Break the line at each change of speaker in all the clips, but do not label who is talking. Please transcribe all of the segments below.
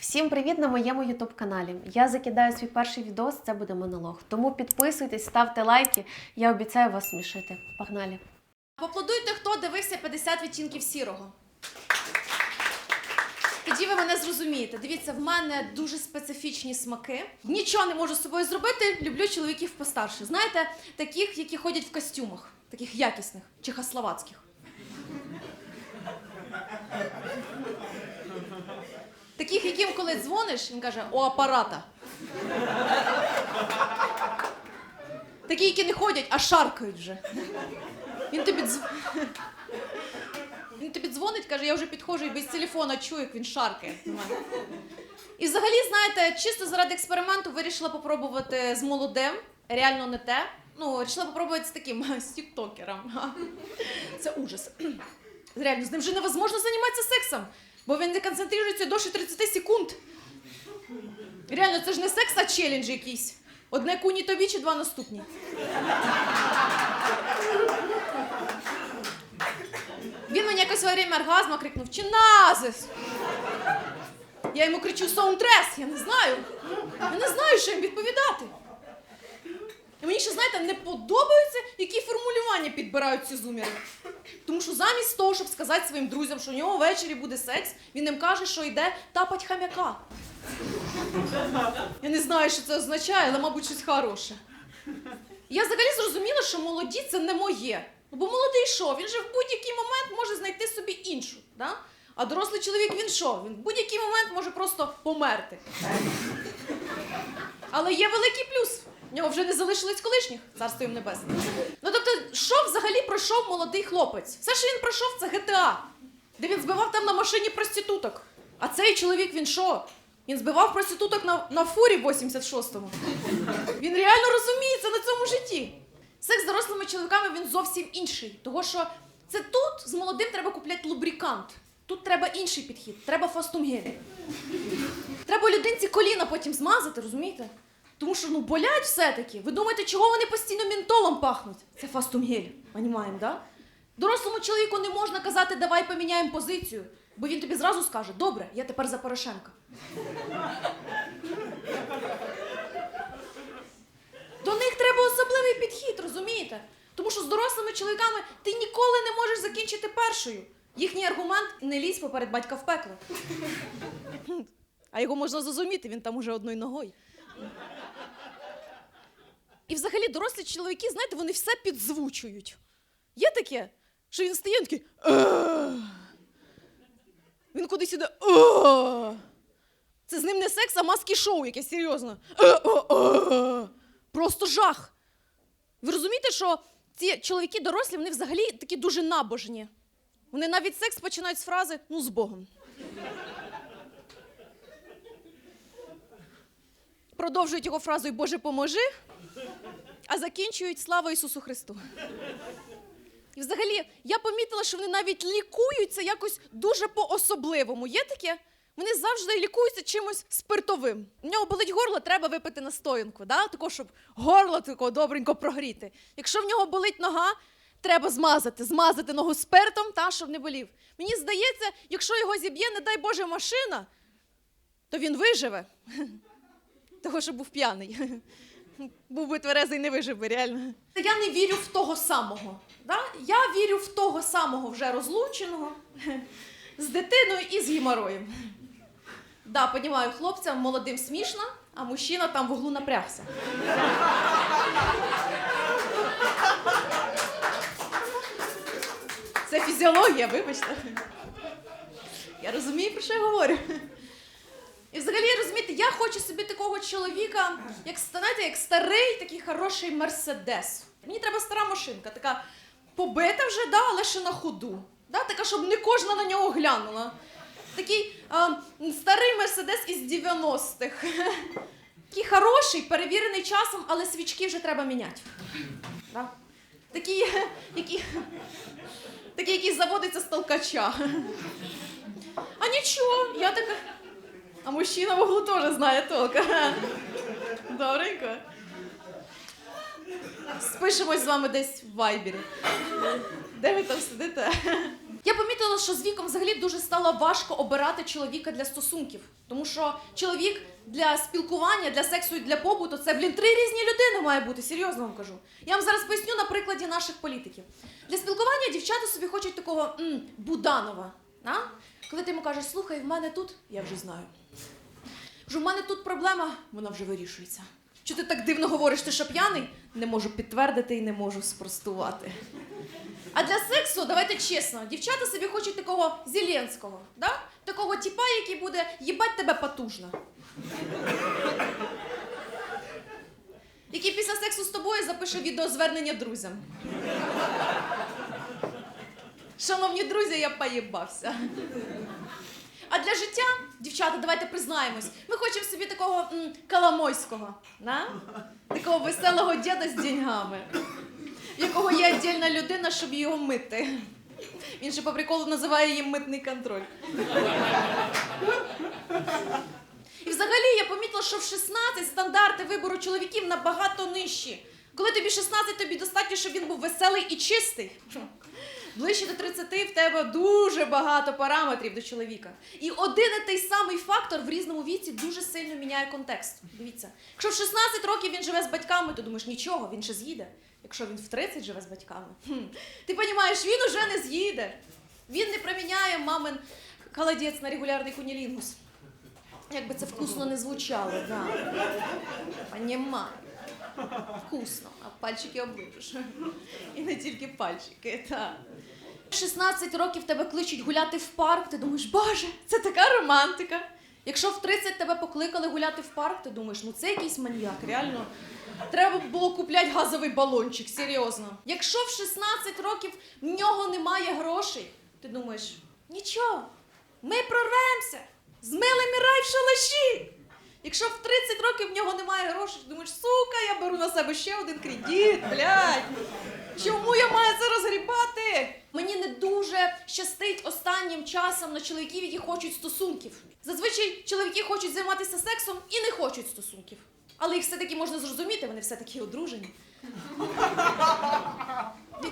Всім привіт на моєму ютуб каналі. Я закидаю свій перший відос, це буде монолог. Тому підписуйтесь, ставте лайки. Я обіцяю вас смішити. Погнали!
Поаплодуйте, хто дивився 50 відтінків сірого. Тоді ви мене зрозумієте. Дивіться, в мене дуже специфічні смаки. Нічого не можу з собою зробити. Люблю чоловіків постарше. Знаєте, таких, які ходять в костюмах, таких якісних, чехословацьких. Таких, яким коли дзвониш, він каже, о апарата. Такі, які не ходять, а шаркають вже. Він тобі дз... Він тобі дзвонить, каже, я вже підходжу і без телефона чую, як він шаркає. І взагалі, знаєте, чисто заради експерименту вирішила попробувати з молодим, реально не те. Ну, вирішила попробувати з таким з тіктокером. Це ужас. Реально, з ним вже невозможно займатися сексом, бо він не концентрується довше 30 секунд. Реально, це ж не секс, а челендж якийсь. Одне куні тобі чи два наступні. Він мені якось во время оргазму крикнув Чиназис! Я йому кричу саундтрес, я не знаю. Я не знаю, що їм відповідати. І мені ще, знаєте, не подобається, які формулювання підбирають ці зуміри. Тому що замість того, щоб сказати своїм друзям, що у нього ввечері буде секс, він їм каже, що йде тапать хам'яка. Я не знаю, що це означає, але, мабуть, щось хороше. Я взагалі зрозуміла, що молоді це не моє. Ну, бо молодий що? Він же в будь-який момент може знайти собі іншу. Да? А дорослий чоловік він що? Він в будь-який момент може просто померти. Але є великий плюс. В нього вже не залишилось колишніх, царство їм небесне. Ну тобто, що взагалі пройшов молодий хлопець? Все, що він пройшов, це ГТА, де він збивав там на машині проституток. А цей чоловік він що? Він збивав проституток на, на фурі в 86-му. Він реально розуміється на цьому житті. Секс з дорослими чоловіками він зовсім інший. Того що це тут з молодим треба купляти лубрикант. Тут треба інший підхід. Треба фастумгель. Треба людинці коліна потім змазати, розумієте? Тому що ну болять все-таки. Ви думаєте, чого вони постійно мінтолом пахнуть? Це фастумгель. Понімаємо, да? Дорослому чоловіку не можна казати, давай поміняємо позицію, бо він тобі зразу скаже: добре, я тепер за Порошенка. До них треба особливий підхід, розумієте? Тому що з дорослими чоловіками ти ніколи не можеш закінчити першою. Їхній аргумент не лізь поперед батька в пекло. А його можна зрозуміти, він там уже одною ногою. І взагалі дорослі чоловіки, знаєте, вони все підзвучують. Є таке, що він стає такий. Він кудись іде. Це з ним не секс, а маски шоу якесь серйозно. Просто жах. Ви розумієте, що ці чоловіки дорослі, вони взагалі такі дуже набожні. Вони навіть секс починають з фрази ну з Богом. Продовжують його фразою Боже поможи, а закінчують Слава Ісусу Христу. І взагалі, я помітила, що вони навіть лікуються якось дуже по-особливому. Є таке? Вони завжди лікуються чимось спиртовим. У нього болить горло, треба випити настоянку, да? тако, щоб горло тако добренько прогріти. Якщо в нього болить нога, треба змазати, змазати ногу спиртом, та, щоб не болів. Мені здається, якщо його зіб'є, не дай Боже, машина, то він виживе. Того, що був п'яний. Був би тверезий, не вижив би, реально. Я не вірю в того самого. Да? Я вірю в того самого вже розлученого з дитиною і з гімароєм. Да, понімаю, хлопцям молодим смішно, а мужчина там в углу напрягся. Це фізіологія, вибачте. Я розумію, про що я говорю. І взагалі, розумієте, я хочу собі такого чоловіка, як знаєте, як старий, такий хороший мерседес. Мені треба стара машинка, така побита вже, да, але ще на ходу. Да, така, щоб не кожна на нього глянула. Такий а, старий мерседес із 90-х. Такий хороший, перевірений часом, але свічки вже треба міняти. Да? Такий, який, такий, який заводиться з толкача. А нічого, я така. А мужчина в углу теж знає толка. Добренько. Спишемось з вами десь в вайбері. Де ви там сидите? Я помітила, що з віком взагалі дуже стало важко обирати чоловіка для стосунків. Тому що чоловік для спілкування, для сексу і для побуту це, блін, три різні людини має бути. Серйозно вам кажу. Я вам зараз поясню на прикладі наших політиків. Для спілкування дівчата собі хочуть такого м, Буданова. А? Коли ти йому кажеш, слухай, в мене тут, я вже знаю. Кажу, в мене тут проблема, вона вже вирішується. Що ти так дивно говориш, ти що п'яний? Не можу підтвердити і не можу спростувати. А для сексу, давайте чесно, дівчата собі хочуть такого Зеленського, да? такого типа, який буде їбать тебе потужно. Який після сексу з тобою запише відеозвернення друзям. Шановні друзі, я поїбався. А для життя, дівчата, давайте признаємось, ми хочемо собі такого м, Коломойського, да? такого веселого діда з деньгами, в якого є віддільна людина, щоб його мити. Він ще по приколу називає її митний контроль. І взагалі я помітила, що в 16 стандарти вибору чоловіків набагато нижчі. Коли тобі 16, тобі достатньо, щоб він був веселий і чистий. Ближче до 30 в тебе дуже багато параметрів до чоловіка. І один і той самий фактор в різному віці дуже сильно міняє контекст. Дивіться, якщо в 16 років він живе з батьками, то думаєш, нічого, він ще з'їде. Якщо він в 30 живе з батьками, хм, ти розумієш, він уже не з'їде. Він не проміняє мамин холодець на регулярний кунілінгус. Як би це вкусно не звучало, да. Понімаю. Вкусно, а пальчики оближеш. І не тільки пальчики, так. 16 років тебе кличуть гуляти в парк, ти думаєш, боже, це така романтика. Якщо в 30 тебе покликали гуляти в парк, ти думаєш, ну це якийсь маньяк, реально. Треба було купляти газовий балончик, серйозно. Якщо в 16 років в нього немає грошей, ти думаєш, нічого, ми прорвемося, змилимо рай в шалаші. Якщо в 30 років в нього немає грошей, думаєш, сука, я беру на себе ще один кредит, блядь. Чому я маю це розгрібати? Мені не дуже щастить останнім часом на чоловіків, які хочуть стосунків. Зазвичай чоловіки хочуть займатися сексом і не хочуть стосунків. Але їх все-таки можна зрозуміти, вони все-таки одружені.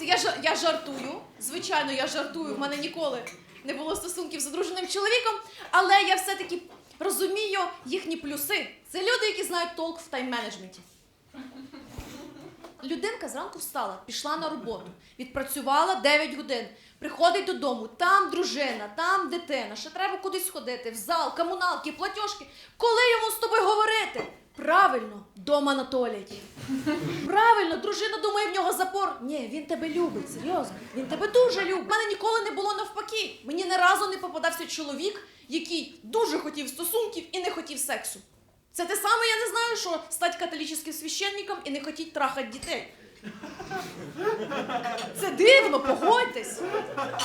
Я, я жартую. Звичайно, я жартую. В мене ніколи не було стосунків з одруженим чоловіком, але я все-таки розумію їхні плюси. Це люди, які знають толк в тайм-менеджменті. Людинка зранку встала, пішла на роботу, відпрацювала 9 годин, приходить додому, там дружина, там дитина, ще треба кудись ходити, в зал, комуналки, платіжки. Коли йому з тобою говорити? Правильно, дома на туалеті. Правильно, дружина думає, в нього запор. Ні, він тебе любить, серйозно. Він тебе дуже любить. У мене ніколи не було навпаки. Мені ні разу не попадався чоловік, який дуже хотів стосунків і не хотів сексу. Це те саме, я не знаю, що стати католічним священником і не хотіть трахати дітей. Це дивно, погодьтесь.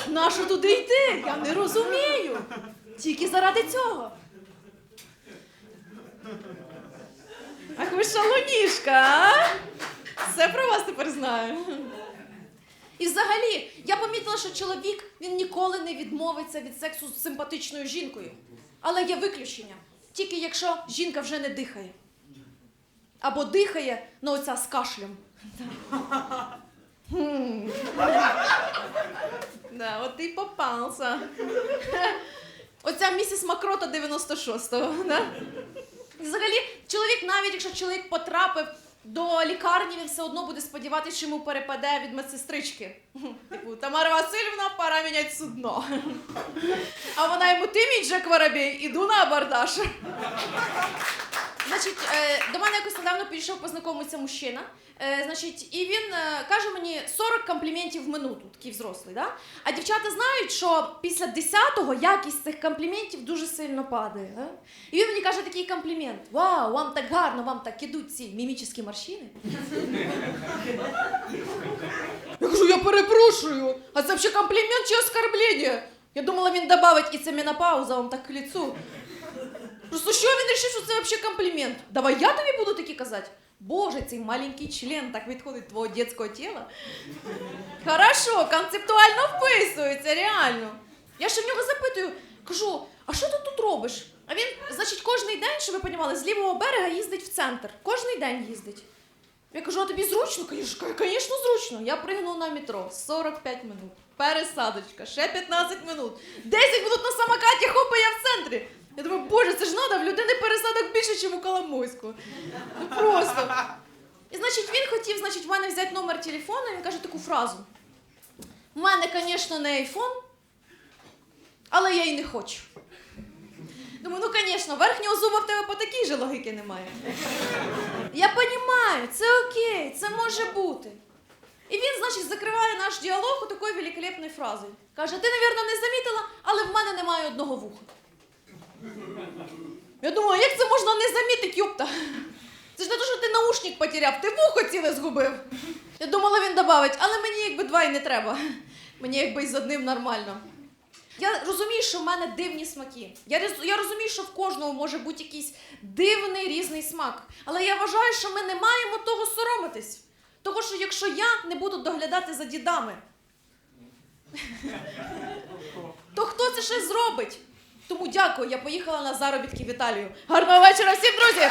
Нащо туди йти? Я не розумію. Тільки заради цього. Ах ви шалунішка, а? Все про вас тепер знаю. І взагалі, я помітила, що чоловік він ніколи не відмовиться від сексу з симпатичною жінкою. Але є виключення. Тільки якщо жінка вже не дихає. Або дихає, ну оця з кашлем. Хм. Да, от й попався. Оця місіс Макрота 96-го. Да? Взагалі, чоловік, навіть якщо чоловік потрапив до лікарні, він все одно буде сподіватися, що йому перепаде від медсестрички. Типу, Тамара Васильівна, пора міняти судно. А вона йому, ти мій Джек Воробей, іду на абордаж. Значить, е, до мене якось недавно підійшов познайомитися мужчина. Е, значить, і він е, каже мені 40 компліментів в минуту, такий взрослий, да? А дівчата знають, що після 10-го якість цих компліментів дуже сильно падає. Да? І він мені каже такий комплімент: Вау, вам так гарно, вам так ідуть ці мімічні морщини. Я кажу, я перепрошую, а це взагалі комплімент чи оскорблення? Я думала, він добавить і це менопауза вам так к лицу. Просто що він вирішив, що це взагалі комплімент? Давай я тобі буду такі казати. Боже, цей маленький член так відходить від твого дитячого тіла. Хорошо, концептуально вписується, реально. Я ще в нього запитую, кажу, а що ти тут робиш? А він, значить, кожний день, щоб ви розуміли, з лівого берега їздить в центр. Кожний день їздить. Я кажу, а тобі зручно? Звісно, зручно. Я пригнула на метро 45 минут. Пересадочка, ще 15 минут. 10 минут на самокаті, хопа, я в центрі. Я думаю, боже, це ж надо, в людини пересадок більше, ніж у Коломойську. Ну просто. І значить, він хотів, значить, в мене взяти номер телефону, і він каже таку фразу. У мене, звісно, не айфон, але я й не хочу. Думаю, ну, звісно, верхнього зуба в тебе по такій же логіки немає. Я розумію, це окей, це може бути. І він, значить, закриває наш діалог такою великолепною фразою. Каже: ти, навірно, не замітила, але в мене немає одного вуха. Я думаю, як це можна не замітити, юпта? Це ж не те, що ти наушник потеряв, ти вухо ціле згубив. Я думала, він добавить, але мені якби два й не треба. Мені якби і з одним нормально. Я розумію, що в мене дивні смаки. Я, я розумію, що в кожного може бути якийсь дивний різний смак. Але я вважаю, що ми не маємо того соромитись. Того, що якщо я не буду доглядати за дідами, то хто це ще зробить? Тому дякую, я поїхала на заробітки в Італію. Гарного вечора всім, друзі!